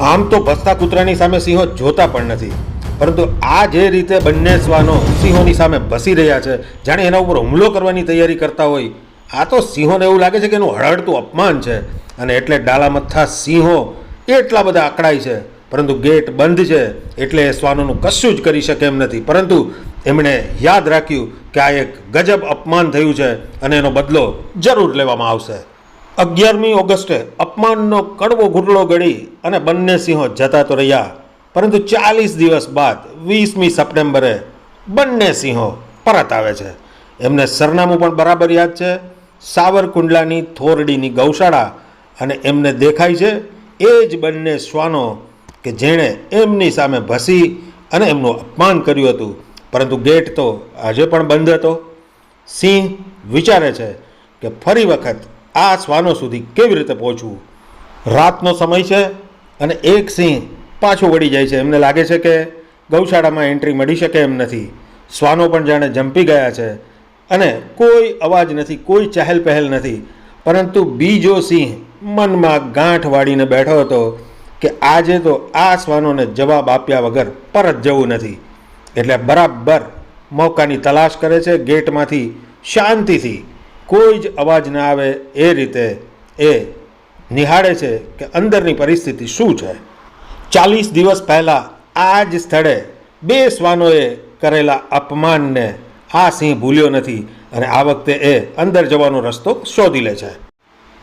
આમ તો ભસતા કૂતરાની સામે સિંહો જોતા પણ નથી. પરંતુ આ જે રીતે બંને શ્વાનો સિંહોની સામે ભસી રહ્યા છે, જાણે એના ઉપર હુમલો કરવાની તૈયારી કરતા હોય, આ તો સિંહોને એવું લાગે છે કે એનું હળહળતું અપમાન છે. અને એટલે ડાલામથ્થા સિંહો એટલા બધા આકડાય છે, પરંતુ ગેટ બંધ છે, એટલે એ શ્વાનોનું કશું જ કરી શકે એમ નથી. પરંતુ એમણે યાદ રાખ્યું કે આ એક ગજબ અપમાન થયું છે અને એનો બદલો જરૂર લેવામાં આવશે. અગિયારમી ઓગસ્ટે અપમાનનો કડવો ઘૂંટડો ગળી અને બંને સિંહો જતા તો રહ્યા. પરંતુ ચાલીસ દિવસ બાદ વીસમી સપ્ટેમ્બરે બંને સિંહો પરત આવે છે. એમને સરનામું પણ બરાબર યાદ છે. સાવરકુંડલાની થોરડીની ગૌશાળા અને એમને દેખાય છે એ જ બંને શ્વાનો કે જેણે એમની સામે ભસી અને એમનું અપમાન કર્યું હતું. પરંતુ ગેટ તો આજે પણ બંધ હતો. સિંહ વિચારે છે કે ફરી વખત આ શ્વાનો સુધી કેવી રીતે પહોંચવું? રાતનો સમય છે અને એક સિંહ પાછો વળી જાય છે. એમને લાગે છે કે ગૌશાળામાં એન્ટ્રી મળી શકે એમ નથી. શ્વાનો પણ જાણે જંપી ગયા છે અને કોઈ અવાજ નથી, કોઈ ચહેલ પહેલ નથી. પરંતુ બીજો સિંહ મનમાં ગાંઠ વાળીને બેઠો હતો કે આજે તો આ શ્વાનોને જવાબ આપ્યા વગર પરત જવું નથી. એટલે બરાબર મોકાની તલાશ કરે છે, ગેટમાંથી શાંતિથી કોઈ જ અવાજ ના આવે એ રીતે એ નિહાળે છે કે અંદરની પરિસ્થિતિ શું છે. ચાલીસ દિવસ પહેલાં આ જ સ્થળે બે શ્વાનોએ કરેલા અપમાનને આ સિંહ ભૂલ્યો નથી અને આ વખતે એ અંદર જવાનો રસ્તો શોધી લે છે.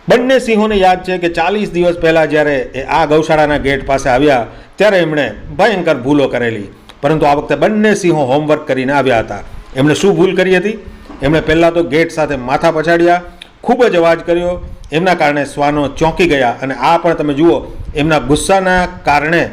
બંને સિંહોને યાદ છે કે ચાલીસ દિવસ પહેલાં જ્યારે એ આ ગૌશાળાના ગેટ પાસે આવ્યા ત્યારે એમણે ભયંકર ભૂલો કરેલી. પરંતુ આ વખતે બંને સિંહો હોમવર્ક કરીને આવ્યા હતા. એમણે શું ભૂલ કરી હતી? એમણે પહેલાં તો ગેટ સાથે માથા પછાડ્યા, ખૂબ જ અવાજ કર્યો, એમના કારણે શ્વાનો ચોંકી ગયા અને આ પણ તમે જુઓ, એમના ગુસ્સાના કારણે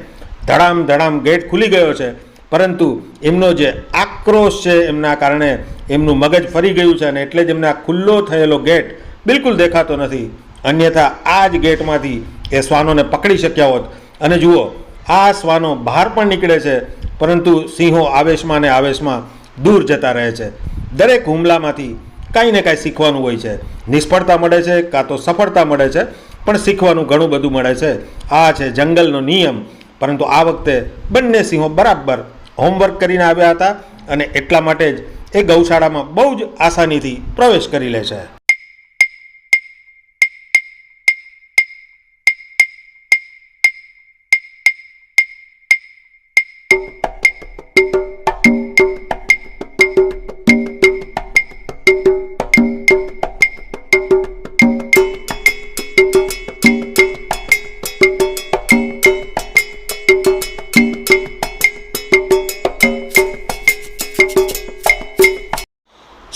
ધડામ ધડામ ગેટ ખુલી ગયો છે. પરંતુ એમનો જે આક્રોશ છે એમના કારણે એમનું મગજ ફરી ગયું છે અને એટલે જ એમને ખુલ્લો થયેલો ગેટ બિલકુલ દેખાતો નથી. અન્યથા આ જ ગેટમાંથી એ શ્વાનોને પકડી શક્યા હોત. અને જુઓ, આ શ્વાનો બહાર પણ નીકળે છે, પરંતુ સિંહો આવેશમાં ને આવેશમાં દૂર જતા રહે છે. દરેક હુમલામાંથી કાંઈ ને કાંઈ શીખવાનું હોય છે. નિષ્ફળતા મળે છે, કાં તો સફળતા મળે છે, પણ શીખવાનું ઘણું બધું મળે છે. આ છે જંગલનો નિયમ. પરંતુ આ વખતે બંને સિંહો બરાબર હોમવર્ક કરીને આવ્યા હતા અને એટલા માટે જ એ ગૌશાળામાં બહુ જ આસાનીથી પ્રવેશ કરી લે છે.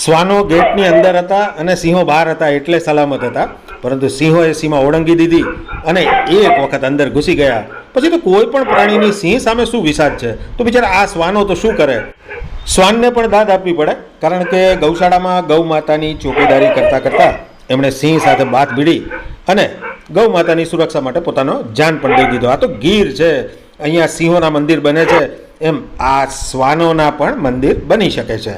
શ્વાનો ગેટની અંદર હતા અને સિંહો બહાર હતા એટલે સલામત હતા. પરંતુ સિંહોએ સીમા ઓળંગી દીધી અને એક વખત અંદર ઘૂસી ગયા. પછી તો કોઈ પણ પ્રાણીની સિંહ સામે શું વિષાદ છે? તો બિચારા આ શ્વાનો તો શું કરે? શ્વાનને પણ દાદ આપવી પડે, કારણ કે ગૌશાળામાં ગૌ માતાની ચોકીદારી કરતાં કરતાં એમણે સિંહ સાથે બાથ ભીડી અને ગૌ માતાની સુરક્ષા માટે પોતાનો જાન પણ દઈ દીધો. આ તો ગીર છે. અહીંયા સિંહોના મંદિર બને છે. એમ આ શ્વાનોના પણ મંદિર બની શકે છે.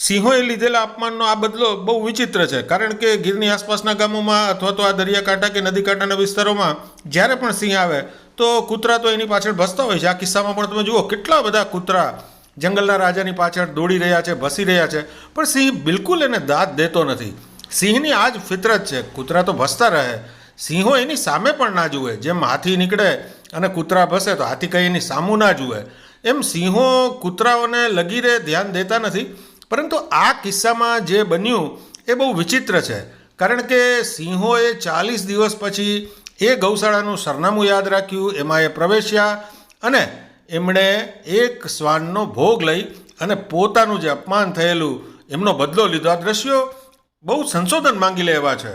સિંહોએ લીધેલા અપમાનનો આ બદલો બહુ વિચિત્ર છે. કારણ કે ગીરની આસપાસના ગામોમાં અથવા તો આ દરિયાકાંઠા કે નદી કાંઠાના વિસ્તારોમાં જ્યારે પણ સિંહ આવે તો કૂતરા તો એની પાછળ ભસતા હોય છે. આ કિસ્સામાં પણ તમે જુઓ કેટલા બધા કૂતરા જંગલના રાજાની પાછળ દોડી રહ્યા છે, ભસી રહ્યા છે. પણ સિંહ બિલકુલ એને દાદ દેતો નથી. સિંહની આ જ ફિતરત છે. કૂતરા તો ભસતા રહે. સિંહો એની સામે પણ ના જુએ. જેમ હાથી નીકળે અને કૂતરા ભસે તો હાથી કંઈ એની સામું ના જુએ. એમ સિંહો કૂતરાઓને લગીરે ધ્યાન દેતા નથી. પરંતુ આ કિસ્સામાં જે બન્યું એ બહુ વિચિત્ર છે. કારણ કે સિંહોએ ચાલીસ દિવસ પછી એ ગૌશાળાનું સરનામું યાદ રાખ્યું, એમાં એ પ્રવેશ્યા અને એમણે એક શ્વાનનો ભોગ લઈ અને પોતાનું જે અપમાન થયેલું એમનો બદલો લીધો. આ દ્રશ્યો બહુ સંશોધન માંગી લે એવા છે.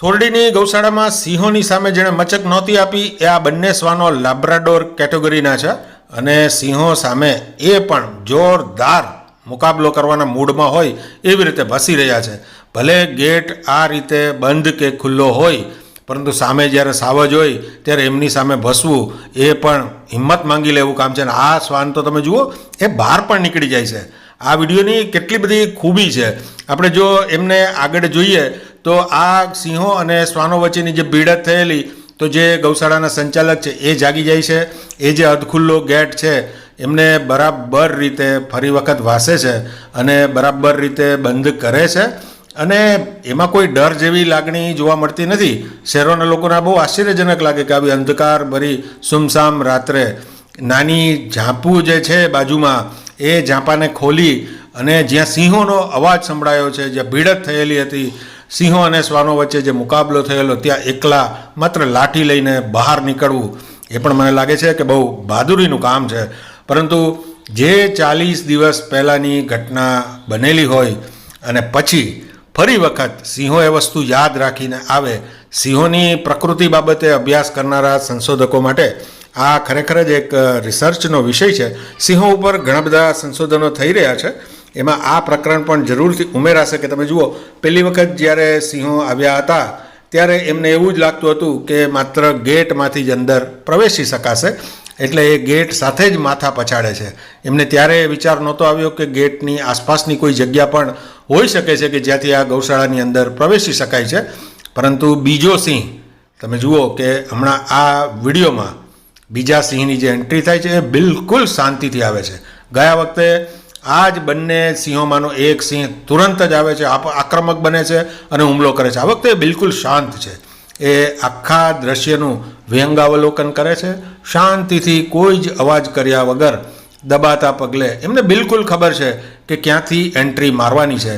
થોરડીની ગૌશાળામાં સિંહોની સામે જેણે મચક નહોતી આપી, એ આ બંને શ્વાનો લાબ્રાડોર કેટેગરીના છે અને સિંહો સામે એ પણ જોરદાર મુકાબલો કરવાના મૂડમાં હોય એવી રીતે ભસી રહ્યા છે. ભલે ગેટ આ રીતે બંધ કે ખુલ્લો હોય, પરંતુ સામે જ્યારે સાવજ હોય, ત્યારે એમની સામે ભસવું એ પણ હિંમત માંગી લેવું કામ છે. અને આ શ્વાન તો તમે જુઓ, એ બહાર પણ નીકળી જાય છે. આ વિડીયોની કેટલી બધી ખૂબી છે. આપણે જો એમને આગળ જોઈએ, તો આ સિંહો અને શ્વાનો વચ્ચેની જે ભીડત થયેલી, તો જે ગૌશાળાના સંચાલક છે, એ જાગી જાય છે. એ જે અધખુલ્લો ગેટ છે એમને બરાબર રીતે ફરી વખત વાસે છે અને બરાબર રીતે બંધ કરે છે. અને એમાં કોઈ ડર જેવી લાગણી જોવા મળતી નથી. શહેરોના લોકોને બહુ આશ્ચર્યજનક લાગે કે આવી અંધકાર ભરી સુમસામ રાત્રે નાની ઝાંપું જે છે બાજુમાં, એ ઝાંપાને ખોલી અને જ્યાં સિંહોનો અવાજ સંભળાયો છે, જ્યાં ભીડત થયેલી હતી, સિંહો અને શ્વાનો વચ્ચે જે મુકાબલો થયેલો, ત્યાં એકલા માત્ર લાઠી લઈને બહાર નીકળવું, એ પણ મને લાગે છે કે બહુ બહાદુરીનું કામ છે. પરંતુ જે ચાલીસ દિવસ પહેલાંની ઘટના બનેલી હોય અને પછી ફરી વખત સિંહો એ વસ્તુ યાદ રાખીને આવે, સિંહોની પ્રકૃતિ બાબતે અભ્યાસ કરનારા સંશોધકો માટે આ ખરેખર જ એક રિસર્ચનો વિષય છે. સિંહો ઉપર ઘણા બધા સંશોધનો થઈ રહ્યા છે. એમાં આ પ્રકરણ પણ જરૂરથી ઉમેરાશે કે તમે જુઓ, પહેલી વખત જ્યારે સિંહો આવ્યા હતા, ત્યારે એમને એવું જ લાગતું હતું કે માત્ર ગેટમાંથી જ અંદર પ્રવેશી શકાશે. એટલે એ ગેટ સાથે જ માથા પછાડે છે. એમને ત્યારે વિચાર નહોતો આવ્યો કે ગેટની આસપાસની કોઈ જગ્યા પણ હોઈ શકે છે કે જ્યાંથી આ ગૌશાળાની અંદર પ્રવેશી શકાય છે. પરંતુ બીજો સિંહ, તમે જુઓ કે હમણાં આ વિડીયોમાં બીજા સિંહની જે એન્ટ્રી થાય છે એ બિલકુલ શાંતિથી આવે છે. ગયા વખતે આ જ બંને સિંહોમાંનો એક સિંહ તુરંત જ આવે છે આક્રમક બને છે અને હુમલો કરે છે. આ વખતે બિલકુલ શાંત છે. એ આખા દ્રશ્યનું વ્યંગાવલોકન કરે છે. શાંતિથી કોઈ જ અવાજ કર્યા વગર દબાતા પગલે એમને બિલકુલ ખબર છે કે ક્યાંથી એન્ટ્રી મારવાની છે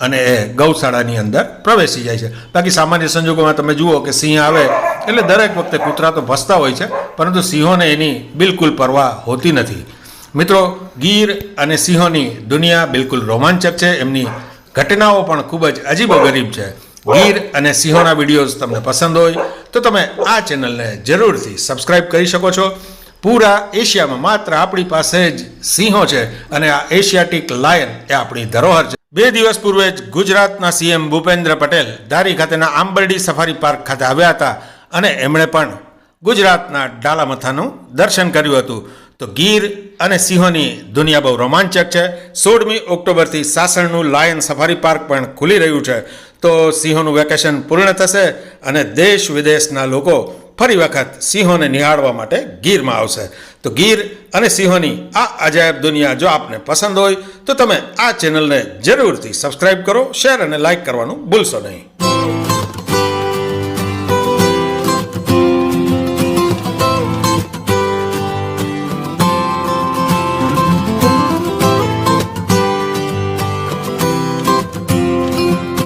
અને એ ગૌશાળાની અંદર પ્રવેશી જાય છે. બાકી સામાન્ય સંજોગોમાં તમે જુઓ કે સિંહ આવે એટલે દરેક વખતે કૂતરા તો ભસતા હોય છે, પરંતુ સિંહોને એની બિલકુલ પરવા હોતી નથી. મિત્રો, ગીર અને સિંહોની દુનિયા બિલકુલ રોમાંચક છે, એમની ઘટનાઓ પણ ખૂબ જ અજીબો ગરીબ છે. ગીર અને સિંહોના વિડીયોઝ તમને પસંદ હોય તો તમે આ ચેનલને જરૂરથી સબસ્ક્રાઇબ કરી શકો છો. પૂરા એશિયામાં માત્ર આપણી પાસે જ સિંહો છે અને આ એશિયાટિક લાયન એ આપણી ધરોહર છે. બે દિવસ પૂર્વે જ ગુજરાતના સીએમ ભૂપેન્દ્ર પટેલ ધારી ખાતેના આંબરડી સફારી પાર્ક ખાતે આવ્યા હતા અને એમણે પણ ગુજરાતના ડાલામથાનું દર્શન કર્યું હતું. તો ગીર અને સિંહોની દુનિયા બહુ રોમાંચક છે. સોળમી ઓક્ટોબરથી સાસણનું લાયન સફારી પાર્ક પણ ખુલી રહ્યું છે. તો સિંહોનું વેકેશન પૂર્ણ થશે અને દેશ વિદેશના લોકો ફરી વખત સિંહોને નિહાળવા માટે ગીરમાં આવશે. તો ગીર અને સિંહોની આ અજાયબ દુનિયા જો આપને પસંદ હોય તો તમે આ ચેનલને જરૂરથી સબસ્ક્રાઈબ કરો શેર અને લાઇક કરવાનું ભૂલશો નહીં.